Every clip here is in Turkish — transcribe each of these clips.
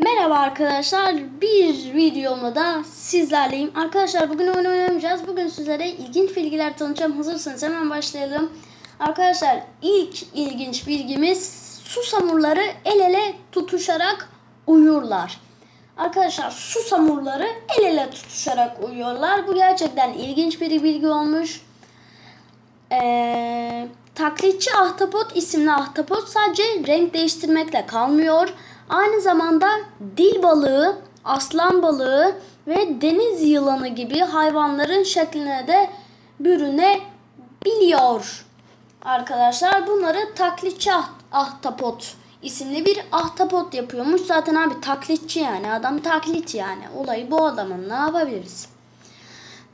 Merhaba arkadaşlar. Bir videomda da sizlerleyim. Arkadaşlar bugün oyun oynamayacağız. Bugün sizlere ilginç bilgiler tanıtacağım. Hazırsanız hemen başlayalım. Arkadaşlar ilk ilginç bilgimiz susamurları el ele tutuşarak uyurlar. Arkadaşlar susamurları el ele tutuşarak uyuyorlar. Bu gerçekten ilginç bir bilgi olmuş. Ee, taklitçi ahtapot isimli ahtapot sadece renk değiştirmekle kalmıyor. Aynı zamanda dil balığı, aslan balığı ve deniz yılanı gibi hayvanların şekline de bürünebiliyor. Arkadaşlar bunları taklitçi ah- ahtapot isimli bir ahtapot yapıyormuş. Zaten abi taklitçi yani adam taklit yani. Olayı bu adamın ne yapabiliriz?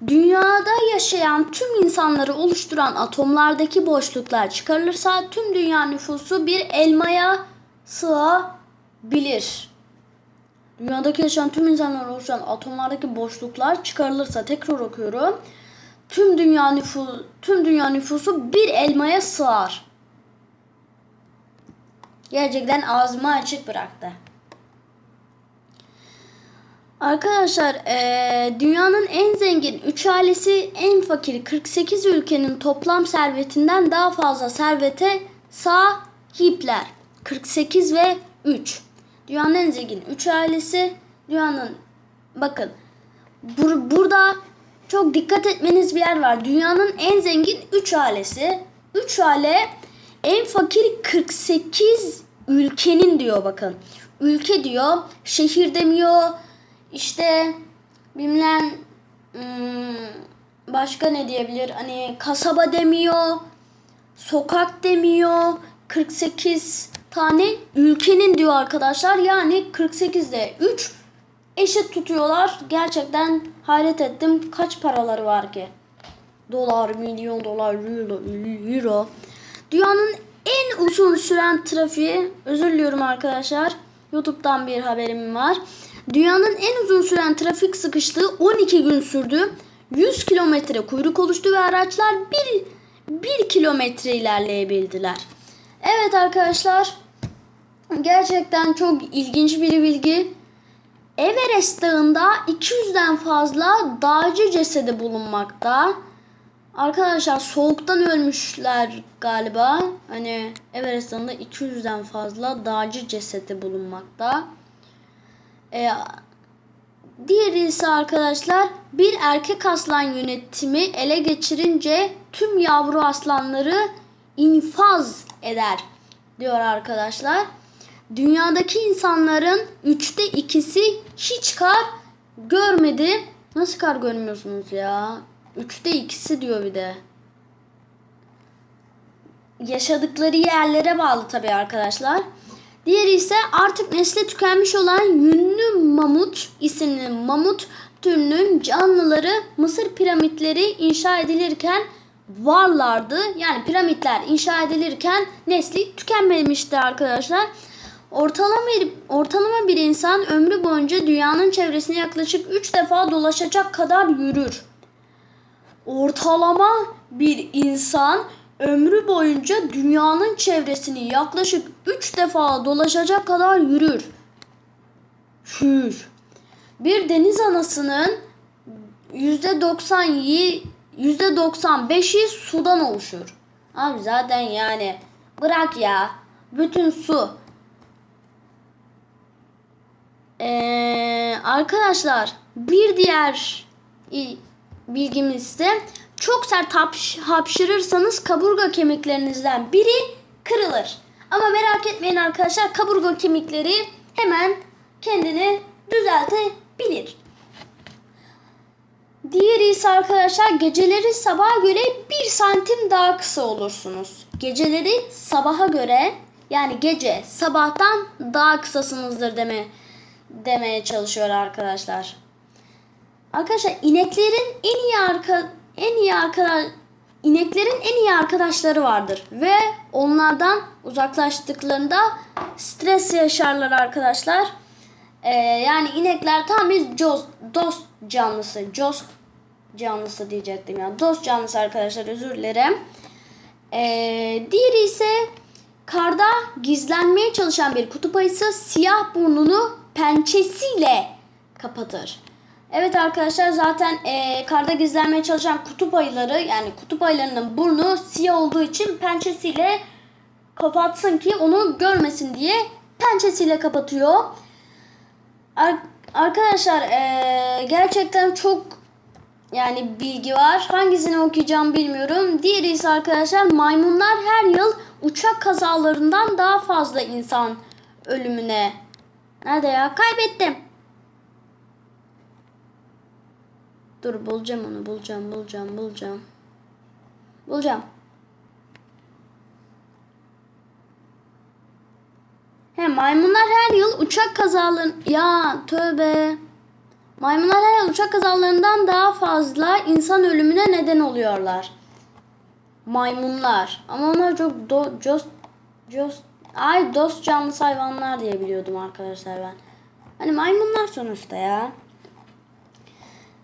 Dünyada yaşayan tüm insanları oluşturan atomlardaki boşluklar çıkarılırsa tüm dünya nüfusu bir elmaya sığabilir. Dünyadaki yaşayan tüm insanları oluşturan atomlardaki boşluklar çıkarılırsa tekrar okuyorum. Tüm dünya nüfusu tüm dünya nüfusu bir elmaya sığar. Gerçekten ağzımı açık bıraktı. Arkadaşlar eee, dünyanın en zengin 3 ailesi en fakir 48 ülkenin toplam servetinden daha fazla servete sahipler. 48 ve 3. Dünyanın en zengin 3 ailesi dünyanın bakın bur- burada çok dikkat etmeniz bir yer var. Dünyanın en zengin 3 ailesi 3 aile en fakir 48 ülkenin diyor bakın. Ülke diyor, şehir demiyor, işte bilmem hmm, başka ne diyebilir? Hani kasaba demiyor, sokak demiyor. 48 tane ülkenin diyor arkadaşlar. Yani 48'de 3 eşit tutuyorlar. Gerçekten hayret ettim. Kaç paraları var ki? Dolar, milyon dolar, euro, euro. Dünyanın en uzun süren trafiği, özür diliyorum arkadaşlar. YouTube'dan bir haberim var. Dünyanın en uzun süren trafik sıkıştığı 12 gün sürdü. 100 kilometre kuyruk oluştu ve araçlar 1, 1 kilometre ilerleyebildiler. Evet arkadaşlar, gerçekten çok ilginç bir bilgi. Everest Dağı'nda 200'den fazla dağcı cesedi bulunmakta. Arkadaşlar soğuktan ölmüşler galiba. Hani Everest Dağı'nda 200'den fazla dağcı cesedi bulunmakta. Ee, diğeri ise arkadaşlar bir erkek aslan yönetimi ele geçirince tüm yavru aslanları infaz eder diyor arkadaşlar. Dünyadaki insanların üçte ikisi hiç kar görmedi. Nasıl kar görmüyorsunuz ya? Üçte ikisi diyor bir de. Yaşadıkları yerlere bağlı tabii arkadaşlar. Diğeri ise artık nesli tükenmiş olan yünlü mamut isimli mamut türünün canlıları Mısır piramitleri inşa edilirken varlardı. Yani piramitler inşa edilirken nesli tükenmemişti arkadaşlar. Ortalama ortalama bir insan ömrü boyunca dünyanın çevresine yaklaşık 3 defa dolaşacak kadar yürür. Ortalama bir insan ömrü boyunca dünyanın çevresini yaklaşık 3 defa dolaşacak kadar yürür. Hür. Bir deniz anasının %90'yı %95'i sudan oluşur. Abi zaten yani bırak ya. Bütün su. Ee, arkadaşlar bir diğer bilgimiz de çok sert hapş- hapşırırsanız kaburga kemiklerinizden biri kırılır. Ama merak etmeyin arkadaşlar kaburga kemikleri hemen kendini düzeltebilir. Diğeri ise arkadaşlar geceleri sabaha göre 1 santim daha kısa olursunuz. Geceleri sabaha göre yani gece sabahtan daha kısasınızdır deme demeye çalışıyor arkadaşlar. Arkadaşlar ineklerin en iyi arka en iyi arkadaş ineklerin en iyi arkadaşları vardır ve onlardan uzaklaştıklarında stres yaşarlar arkadaşlar. Ee, yani inekler tam bir dost, canlısı. Dost canlısı diyecektim ya. Dost canlısı arkadaşlar özür dilerim. Ee, diğeri ise karda gizlenmeye çalışan bir kutup ayısı siyah burnunu pençesiyle kapatır. Evet arkadaşlar zaten eee, karda gizlenmeye çalışan kutup ayıları yani kutup ayılarının burnu siyah olduğu için pençesiyle kapatsın ki onu görmesin diye pençesiyle kapatıyor. Ar- arkadaşlar eee, gerçekten çok yani bilgi var. Hangisini okuyacağım bilmiyorum. Diğeri ise arkadaşlar maymunlar her yıl uçak kazalarından daha fazla insan ölümüne. Nerede ya? Kaybettim. Dur bulacağım onu. Bulacağım, bulacağım, bulacağım. Bulacağım. He maymunlar her yıl uçak kazaları... Ya tövbe. Maymunlar her yıl uçak kazalarından daha fazla insan ölümüne neden oluyorlar. Maymunlar. Ama onlar çok do, just, just, ay dost canlısı hayvanlar diye biliyordum arkadaşlar ben. Hani maymunlar sonuçta ya.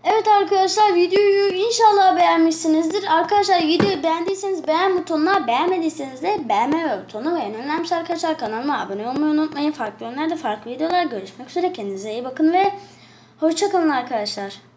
Evet arkadaşlar videoyu inşallah beğenmişsinizdir. Arkadaşlar videoyu beğendiyseniz beğen butonuna beğenmediyseniz de beğenme butonu ve en önemlisi arkadaşlar kanalıma abone olmayı unutmayın. Farklı yönlerde farklı videolar görüşmek üzere. Kendinize iyi bakın ve hoşçakalın arkadaşlar.